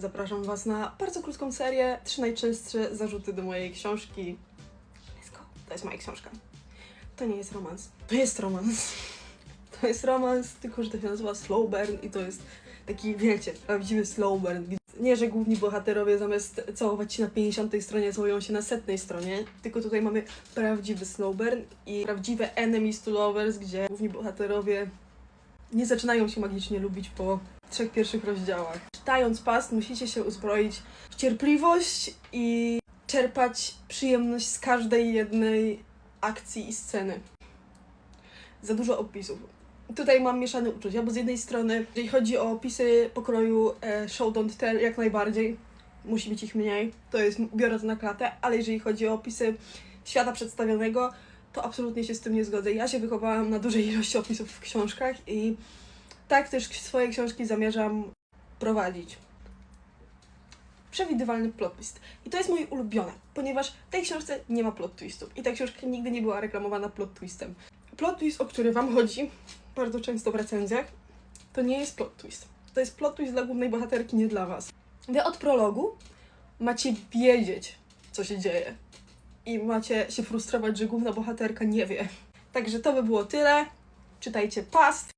Zapraszam Was na bardzo krótką serię. Trzy najczęstsze zarzuty do mojej książki. Let's go. To jest moja książka. To nie jest romans. To jest romans. To jest romans, tylko że to się nazywa slow burn i to jest taki, wiecie, prawdziwy slow burn. Nie, że główni bohaterowie zamiast całować się na 50 stronie całują się na setnej stronie, tylko tutaj mamy prawdziwy slow burn i prawdziwe enemies to lovers, gdzie główni bohaterowie nie zaczynają się magicznie lubić po trzech pierwszych rozdziałach. Czytając past musicie się uzbroić w cierpliwość i czerpać przyjemność z każdej jednej akcji i sceny. Za dużo opisów. Tutaj mam mieszane uczucia, bo z jednej strony, jeżeli chodzi o opisy pokroju e, show don't tell, jak najbardziej, musi być ich mniej, to jest, biorę to na klatę, ale jeżeli chodzi o opisy świata przedstawionego, to absolutnie się z tym nie zgodzę. Ja się wychowałam na dużej ilości opisów w książkach i tak też swoje książki zamierzam prowadzić. Przewidywalny plot twist. I to jest mój ulubiony, ponieważ w tej książce nie ma plot twistów. I ta książka nigdy nie była reklamowana plot twistem. Plot twist, o który Wam chodzi, bardzo często w recenzjach, to nie jest plot twist. To jest plot twist dla głównej bohaterki, nie dla Was. Wy od prologu macie wiedzieć, co się dzieje. I macie się frustrować, że główna bohaterka nie wie. Także to by było tyle. Czytajcie Past.